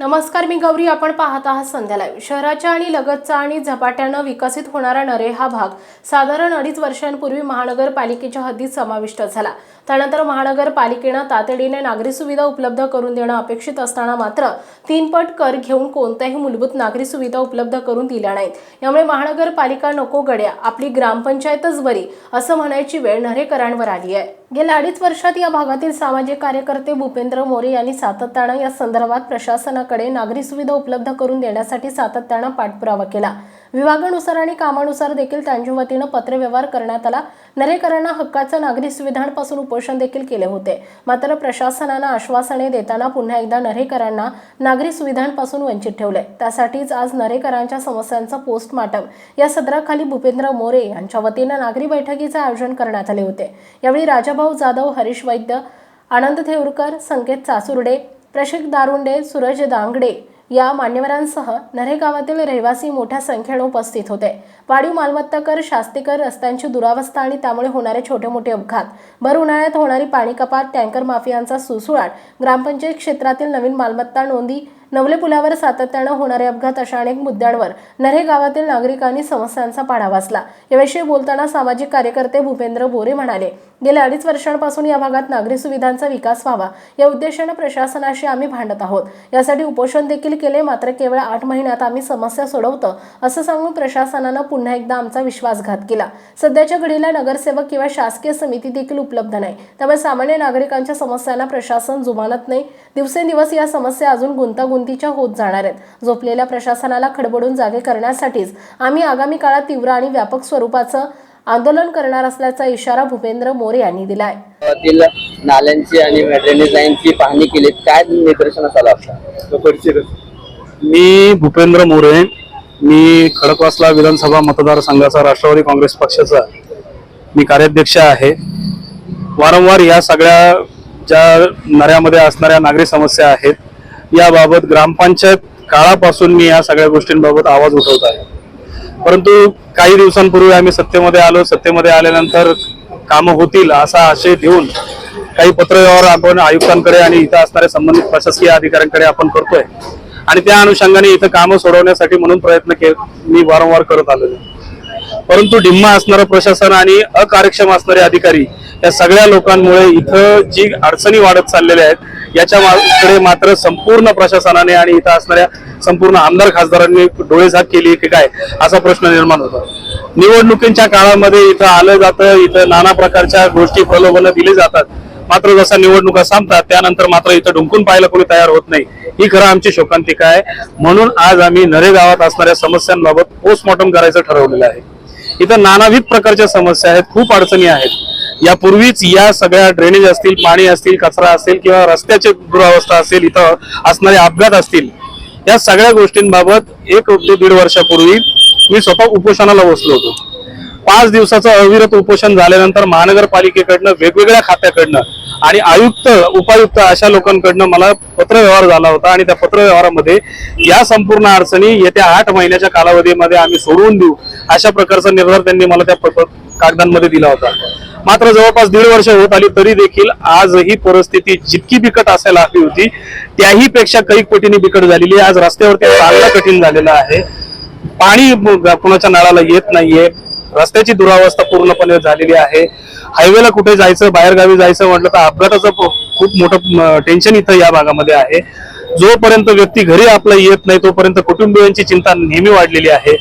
नमस्कार मी गौरी. आपण पाहत आहात संध्या लाईव्ह शहराच्या आणि लगतचा आणि झपाट्यानं विकसित होणारा नरे हा भाग साधारण अडीच वर्षांपूर्वी महानगरपालिकेच्या हद्दीत समाविष्ट झाला. त्यानंतर महानगरपालिकेनं तातडीने नागरी सुविधा उपलब्ध करून देणं अपेक्षित असताना मात्र तीनपट कर घेऊन कोणत्याही मूलभूत नागरी सुविधा उपलब्ध करून दिल्या नाहीत. यामुळे महानगरपालिका नको गड्या आपली ग्रामपंचायतच बरी असं म्हणायची वेळ नरेकरांवर आली आहे. गेल्या अडीच वर्षात या भागातील सामाजिक कार्यकर्ते भूपेंद्र मोरे यांनी सातत्यानं या संदर्भात प्रशासनाकडे नागरी सुविधा उपलब्ध करून देण्यासाठी सातत्यानं पाठपुरावा केला. विभागानुसार आणि कामानुसार देखील त्यांच्या वतीनं पत्रव्यवहार करण्यात आला. नरेकरांना हक्काचं नागरी सुविधांपासून उपोषण देखील केले होते. मात्र प्रशासनानं आश्वासने देताना पुन्हा एकदा नरेकरांना नागरी सुविधांपासून वंचित ठेवले त्यासाठीच आज नरेकरांच्या समस्यांचं पोस्टमार्टम या सदराखाली भूपेंद्र मोरे यांच्या वतीनं नागरी बैठकीचे आयोजन करण्यात आले होते. यावेळी राजाभाऊ जाधव हरीश वैद्य आनंद थेऊरकर संकेत सासुर्डे प्रशिक दारुंडे सूरज दांगडे या मान्यवरांसह नरे गावातील रहिवासी मोठ्या संख्येने उपस्थित होते. वाढीव मालमत्ता कर शास्तीकर रस्त्यांची दुरावस्था आणि त्यामुळे होणारे छोटे मोठे अपघात. भर उन्हाळ्यात होणारी पाणी कपात टँकर माफियांचा सुसुळाट ग्रामपंचायत क्षेत्रातील नवीन मालमत्ता नोंदी नवले पुलावर सातत्यानं होणारे अपघात अशा अनेक मुद्द्यांवर नरे गावातील नागरिकांनी समस्यांचा पाढा वाचला. याविषयी बोलताना सामाजिक कार्यकर्ते भूपेंद्र बोरे म्हणाले गेल्या अडीच वर्षांपासून या भागात नागरी सुविधांचा विकास व्हावा. या उद्देशानं प्रशासनाशी आम्ही भांडत आहोत. यासाठी उपोषण देखील केले. मात्र केवळ आठ महिन्यात आम्ही समस्या सोडवतो. असं सांगून प्रशासनानं पुन्हा एकदा आमचा विश्वासघात केला. सध्याच्या घडीला नगरसेवक किंवा शासकीय समिती देखील उपलब्ध नाही. त्यामुळे सामान्य नागरिकांच्या समस्यांना प्रशासन जुमानत नाही. दिवसेंदिवस या समस्या अजून गुंतागुंत गुंतागुंतीच्या होत जाणार आहेत. झोपलेल्या प्रशासनाला खडबडून जागे करण्यासाठीच आम्ही आगामी काळात तीव्र आणि व्यापक स्वरूपाचं आंदोलन करणार असल्याचा इशारा भूपेंद्र मोरे यांनी दिलाय. नाल्यांची आणि ड्रेनेज लाईनची पाहणी केली काय निदर्शनास आलं मी भूपेंद्र मोरे मी खडकवासला विधानसभा मतदारसंघाचा राष्ट्रवादी काँग्रेस पक्षाचा मी कार्याध्यक्ष आहे. वारंवार या सगळ्या ज्या नऱ्यामध्ये असणाऱ्या नागरी समस्या आहेत याबाबत ग्रामपंचायत काळापासून मी या सगळ्या गोष्टींबाबत आवाज उठवत आहे. परंतु काही दिवसांपूर्वी आम्ही सत्तेमध्ये आलो. सत्तेमध्ये आल्यानंतर कामं होतील असा आशय देऊन काही पत्रव्यवहार आपण आयुक्तांकडे आणि इथं असणाऱ्या संबंधित प्रशासकीय अधिकाऱ्यांकडे आपण करतोय. आणि त्या अनुषंगाने इथं कामं सोडवण्यासाठी म्हणून प्रयत्न के मी वारंवार करत आलेलो परंतु डिम्मा असणारं प्रशासन आणि अकार्यक्षम असणारे अधिकारी या सगळ्या लोकांमुळे इथं जी अडचणी वाढत चाललेल्या आहेत याच्याकडे मात्र संपूर्ण प्रशासनाने आणि इथं असणाऱ्या संपूर्ण आमदार खासदारांनी डोळेझाक केली की काय असा प्रश्न निर्माण होतो. निवडणुकींच्या काळामध्ये इथं आलं जातं इथं नाना प्रकारच्या गोष्टी प्रलोभनं दिली जातात. मात्र जसा निवडणुका संपतात त्यानंतर मात्र इथं डुंकून पाहायला कोणी तयार होत नाही. ही खरं आमची शोकांतिका आहे. म्हणून आज आम्ही नरे गावात असणाऱ्या समस्यांबाबत पोस्टमॉर्टम करायचं ठरवलेलं आहे. इथं नानाविध प्रकारच्या समस्या आहेत खूप अडचणी आहेत. यापूर्वीच या सगळ्या ड्रेनेज असतील पाणी असतील कचरा असेल किंवा रस्त्याची दुरावस्था असेल इथं असणारे अपघात असतील या सगळ्या गोष्टींबाबत एक ते दीड वर्षापूर्वी मी स्वतः उपोषणाला बसलो होतो. पाच दिवसाचं अविरत उपोषण झाल्यानंतर महानगरपालिकेकडनं वेगवेगळ्या खात्याकडनं आणि आयुक्त उपायुक्त अशा लोकांकडनं मला पत्रव्यवहार झाला होता आणि त्या पत्रव्यवहारामध्ये या संपूर्ण अडचणी येत्या आठ महिन्याच्या कालावधीमध्ये आम्ही सोडवून देऊ अशा प्रकारचा निर्धार त्यांनी मला त्या कागदांमध्ये दिला होता. मात्र जवळपास दीड वर्ष होत आली तरी देखील आज ही परिस्थिती जितकी बिकट असायला हवी होती त्याही पेक्षा काही पटीने बिकट झालेली आहे. आज रस्त्यावरती चालणं कठीण झालेलं आहे. पाणी कुणाच्या नळाला येत नाहीये. रस्त्याची दुरावस्था पूर्णपणे झालेली आहे. हायवेला कुठे जायचं बाहेरगावी जायचं म्हटलं तर अपघाताचं खूप मोठं टेन्शन इथं या भागामध्ये आहे. जोपर्यंत व्यक्ती घरी आपला येत नाही तोपर्यंत कुटुंबियांची चिंता नेहमी वाढलेली आहे.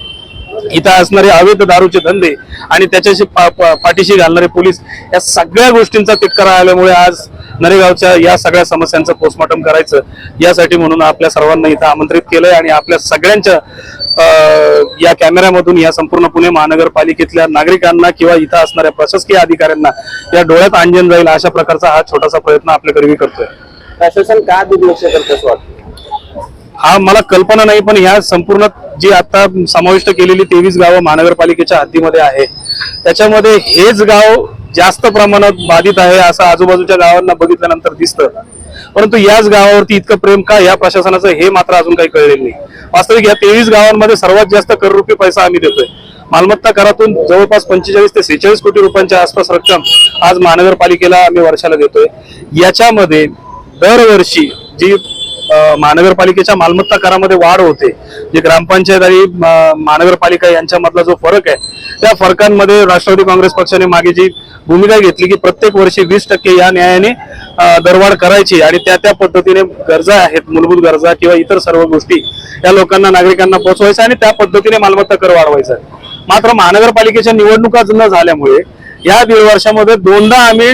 इथं असणारे अवैध दारूचे धंदे आणि त्याच्याशी पा- पा- पाठीशी घालणारे पोलीस या सगळ्या गोष्टींचा तिटकारा आल्यामुळे आज नरेगावच्या या सगळ्या समस्यांचं पोस्टमॉर्टम करायचं. यासाठी म्हणून आपल्या सर्वांना इथं आमंत्रित केलंय आणि आपल्या सगळ्यांच्या अं, या कॅमेऱ्यामधून या संपूर्ण पुणे महानगरपालिकेतल्या नागरिकांना किंवा इथं असणाऱ्या प्रशासकीय अधिकाऱ्यांना या डोळ्यात अंजन जाईल अशा प्रकारचा हा छोटासा प्रयत्न आपल्याकडे करतोय. प्रशासन का दुर्लक्ष करत असं वाटतं हा मला कल्पना नाही पण ह्या संपूर्ण जी आता समाविष्ट केलेली तेवीस गावं महानगरपालिकेच्या हद्दीमध्ये आहे त्याच्यामध्ये हेच गाव जास्त प्रमाणात बाधित आहे असं आजूबाजूच्या गावांना बघितल्यानंतर दिसतं. परंतु याच गावावरती इतकं प्रेम का या प्रशासनाचं हे मात्र अजून काही कळलेलं नाही. वास्तविक या तेवीस गावांमध्ये सर्वात जास्त कर रुपये पैसा आम्ही देतोय. मालमत्ता करातून जवळपास पंचेचाळीस ते सेहेचाळीस कोटी रुपयांच्या आसपास रक्कम आज महानगरपालिकेला आम्ही वर्षाला देतोय. याच्यामध्ये दरवर्षी जी महानगरपालिकेच्या मालमत्ता करामध्ये वाढ होते. जे ग्रामपंचायत आणि महानगरपालिका यांच्यामधला जो फरक आहे त्या फरकांमध्ये राष्ट्रवादी काँग्रेस पक्षाने मागे जी भूमिका घेतली की प्रत्येक वर्षी वीस टक्के या न्यायाने दरवाढ करायची आणि त्या त्या पद्धतीने गरजा आहेत मूलभूत गरजा किंवा इतर सर्व गोष्टी या लोकांना नागरिकांना पोहोचवायच्या आणि त्या पद्धतीने मालमत्ता कर वाढवायचा. मात्र महानगरपालिकेच्या निवडणुका न झाल्यामुळे या दीड वर्षामध्ये दोनदा आम्ही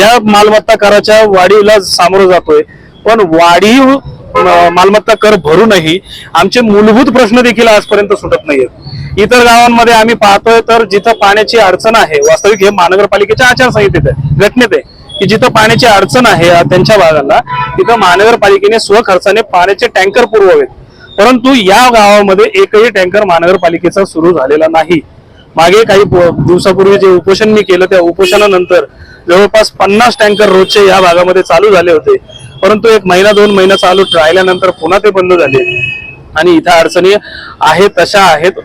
या मालमत्ता कराच्या वाढीला सामोरं जातोय. पण वाढीव मालमत्ता कर भरूनही आमचे मूलभूत प्रश्न देखील आजपर्यंत सुटत नाहीयेत. इतर गावांमध्ये आम्ही पाहतोय तर जिथं पाण्याची अडचण आहे वास्तविक हे महानगरपालिकेच्या आचारसंहितेत आहे घटनेत आहे की जिथं पाण्याची अडचण आहे त्यांच्या भागाला तिथं महानगरपालिकेने स्वखर्चाने पाण्याचे टँकर पुरवावेत. परंतु या गावामध्ये एकही टँकर महानगरपालिकेचा सुरू झालेला नाही. मागे काही दिवसापूर्वी जे उपोषण मी केलं त्या उपोषणानंतर जवळपास पन्नास टँकर रोजचे या भागामध्ये चालू झाले होते. परंतु एक महिना दोन महिना चालू राहिल्यानंतर पुन्हा ते बंद झाले. आणि इथं अडचणी आहेत तशा आहेत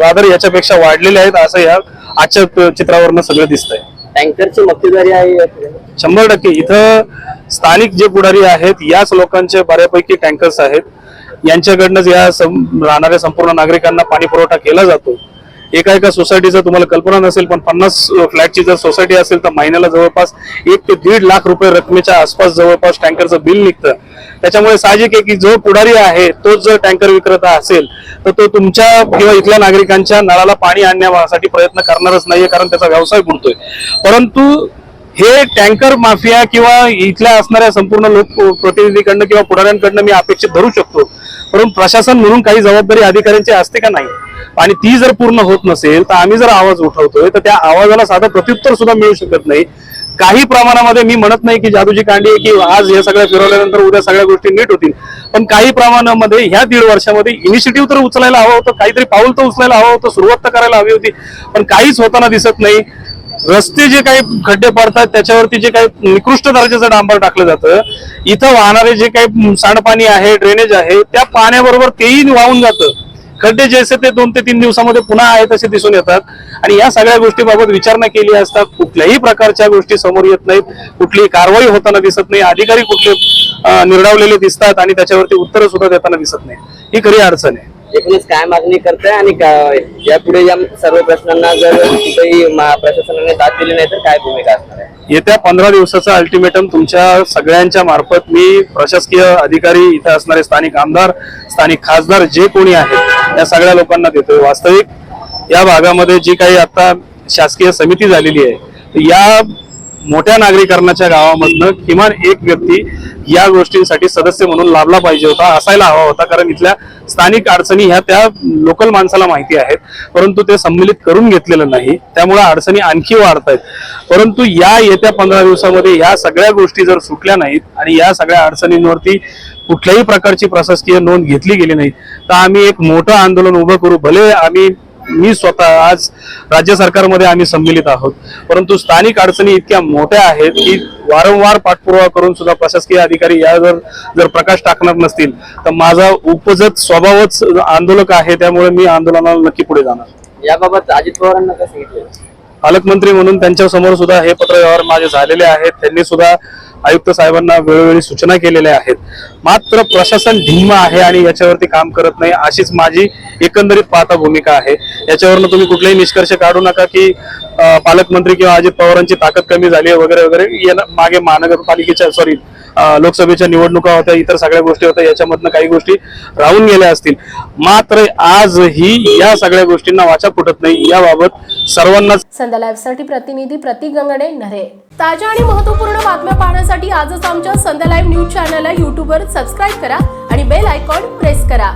रादर याच्यापेक्षा वाढलेल्या आहेत असं या आजच्या चित्रावरनं सगळं दिसतंय. टँकरची मक्तेदारी आहे शंभर टक्के. इथं स्थानिक जे पुढारी आहेत याच लोकांचे बऱ्यापैकी टँकर्स आहेत. यांच्याकडनंच या राहणाऱ्या संपूर्ण नागरिकांना पाणी पुरवठा केला जातो. एका एका सोसायटीचं तुम्हाला कल्पना नसेल पण पन्नास फ्लॅटची जर सोसायटी असेल तर महिन्याला जवळपास एक ते दीड लाख रुपये रकमेच्या आसपास जवळपास टँकरचं बिल निघतं. त्याच्यामुळे साहजिक आहे की जो पुढारी आहे तोच जर टँकर विक्रेता असेल तर तो तुमच्या किंवा इथल्या नागरिकांच्या नळाला पाणी आणण्यासाठी प्रयत्न करणारच नाहीये कारण त्याचा व्यवसाय बुडतोय. परंतु हे टँकर माफिया किंवा इथल्या असणाऱ्या संपूर्ण लोक प्रतिनिधीकडनं किंवा पुढाऱ्यांकडनं मी अपेक्षित धरू शकतो. परंतु प्रशासन म्हणून काही जबाबदारी अधिकाऱ्यांची असते का नाही? आणि ती जर पूर्ण होत नसेल तर आम्ही जर आवाज उठवतोय तर त्या आवाजाला साधं प्रत्युत्तर सुद्धा मिळू शकत नाही. काही प्रमाणामध्ये मी म्हणत नाही की जादूची कांडी आहे की आज या सगळ्या फिरवल्यानंतर उद्या सगळ्या गोष्टी नीट होतील पण काही प्रमाणामध्ये ह्या दीड वर्षामध्ये इनिशिएटिव्ह तर उचलायला हवं होतं काहीतरी पाऊल तर उचलायला हवं होतं सुरुवात तर करायला हवी होती पण काहीच होताना दिसत नाही. रस्ते जे काही खड्डे पडतात त्याच्यावरती जे काही निकृष्ट दर्जाचं डांबर टाकलं जातं इथं वाहणारे जे काही सांडपाणी आहे ड्रेनेज आहे त्या पाण्याबरोबर तेही वाहून जातं. खड्डे जैसे ते दोन ते तीन दिवसामध्ये पुन्हा आहेत तसे दिसून येतात. आणि या सगळ्या गोष्टीबाबत विचारणा केली असता कुठल्याही प्रकारच्या गोष्टी समोर येत नाहीत. कुठलीही कारवाई होताना दिसत नाही. अधिकारी कुठले अं, निर्डावलेले दिसतात आणि त्याच्यावरती उत्तरं सुद्धा देताना दिसत नाही. ही खरी अडचण आहे. एकूणच काय मागणी करताय आणि यापुढे या सर्व प्रश्नांना जर कुठेही प्रशासनाने दाद दिली नाही तर काय भूमिका असणार आहे? येत्या पंधरा दिवसाचं अल्टिमेटम तुमच्या सगळ्यांच्या मार्फत मी प्रशासकीय अधिकारी इथे असणारे स्थानिक आमदार स्थानिक खासदार जे कोणी आहेत या सगळ्या लोकांना देतोय वास्तविक. या भागामध्ये जी काही आता शासकीय समिती झालेली आहे या मोठ्या नागरीकरणाच्या गावामधनं किमान एक व्यक्ती या गोष्टींसाठी सदस्य म्हणून लाभला पाहिजे होता असायला हवा होता. कारण इथल्या स्थानिक अडचणी ह्या त्या लोकल माणसाला माहिती आहेत. परंतु ते संमिलित करून घेतलेलं नाही. त्यामुळे अडचणी आणखी वाढत आहेत परंतु या येत्या पंधरा दिवसामध्ये या सगळ्या गोष्टी जर सुटल्या नाहीत आणि या सगळ्या अडचणींवरती कुठल्याही प्रकारची प्रशासकीय नोंद घेतली गेली नाही तर आम्ही एक मोठं आंदोलन उभं करू. भले आम्ही मी स्वतः आज राज्य सरकारमध्ये आम्ही संमिलित आहोत. परंतु स्थानिक अडचणी इतक्या मोठ्या आहेत की वारंवार पाठपुरावा करून सुद्धा प्रशासकीय अधिकारी यावर जर प्रकाश टाकणार नसतील तर माझा उपजत स्वभावच आंदोलक आहे त्यामुळे मी आंदोलनाला नक्की पुढे जाणार. याबाबत अजित पवारांना काय सांगितलं पालकमंत्री म्हणून त्यांच्यासमोर सुद्धा हे पत्रव्यवहार माझे झालेले आहेत. त्यांनी सुद्धा आयुक्त साहेबांना वेळोवेळी सूचना केलेल्या आहेत. मात्र प्रशासन ढिम्म आहे आणि याच्यावरती काम करत नाही अशीच माझी एकंदरीत पाहता भूमिका आहे. याच्यावरनं तुम्ही कुठलेही निष्कर्ष काढू नका की पालकमंत्री किंवा अजित पवारांची ताकद कमी झाली आहे वगैरे वगैरे. याला मागे महानगरपालिकेच्या सॉरी लोकसभेच्या निवडणुका होत्या इतर सगळ्या गोष्टी होत्या याच्यामधनं काही गोष्टी राहून गेल्या असतील. मात्र आजही या सगळ्या गोष्टींना वाचा फुटत नाही. याबाबत सर्वांनाच संध्या लाईव्हसाठी प्रतिनिधी प्रतीक गंगडे नरे. ताज्या आणि महत्त्वपूर्ण बातम्या पाहण्यासाठी आजच आमच्या संध्या लाईव्ह न्यूज चॅनलला युट्यूबवर सबस्क्राईब करा आणि बेल आयकॉन प्रेस करा.